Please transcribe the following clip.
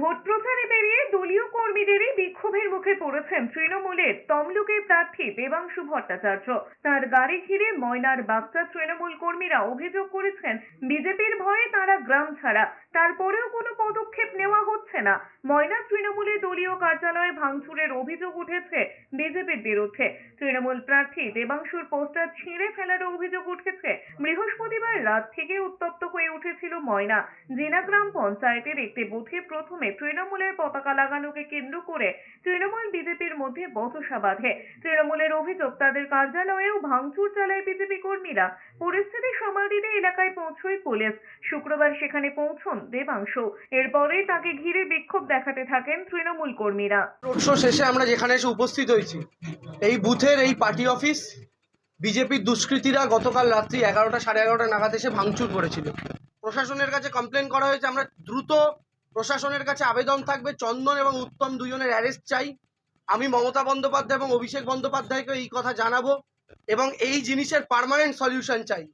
Vote প্রচারে বেরিয়ে দলীয় কর্মীদেরই বিক্ষোভের মুখে পড়েছেন তৃণমূলের তমলুকের প্রার্থী দেবাংশু ভট্টাচার্য। তার গাড়ি ঘিরে ময়নার বাচ্চা তৃণমূল কর্মীরা অভিযোগ করেছেন, বিজেপির ভয়ে তারা গ্রাম ছাড়া তারপরেও কোনো পদক্ষেপ নেওয়া হচ্ছে না। ময়না তৃণমূলের দলীয় কার্যালয়ে ভাঙচুরের অভিযোগ উঠেছে বিজেপির বিরুদ্ধে। তৃণমূল প্রার্থী দেবাংশুর পোস্টার ছিঁড়ে ফেলার অভিযোগ উঠেছে। বৃহস্পতিবার রাত থেকে উত্তপ্ত হয়ে উঠেছিল ময়না। জিনা গ্রাম পঞ্চায়েতের একটি বুথে প্রথমে তৃণমূলের পতাকা লাগানোকে কেন্দ্র করে তৃণমূল বিজেপির মধ্যে বচসা বাঁধে। তৃণমূলের অভিযোগ, তাদের কার্যালয়েও ভাঙচুর চালায় বিজেপি কর্মীরা। পরিস্থিতি সামাল দিতে এলাকায় পৌঁছয় পুলিশ। শুক্রবার সেখানে পৌঁছন দেবাংশু। এরপরেই তাকে ঘিরে বিক্ষোভ দেখাতে থাকেন তৃণমূল কর্মীরা। রোড শো শেষে আমরা যেখানে এসে উপস্থিত হয়েছি, এই বুথের এই পার্টি অফিস, বিজেপির দুষ্কৃতীরা গতকাল রাত্রি এগারোটা সাড়ে এগারোটা নাগাদ এসে ভাঙচুর করেছিল। প্রশাসনের কাছে কমপ্লেন করা হয়েছে, আমরা দ্রুত প্রশাসনের কাছে আবেদন থাকবে, চন্দন এবং উত্তম দুজনের অ্যারেস্ট চাই। আমি মমতা বন্দ্যোপাধ্যায় এবং অভিষেক বন্দ্যোপাধ্যায়কে এই কথা জানাব এবং এই জিনিসের পার্মানেন্ট সলিউশন চাই।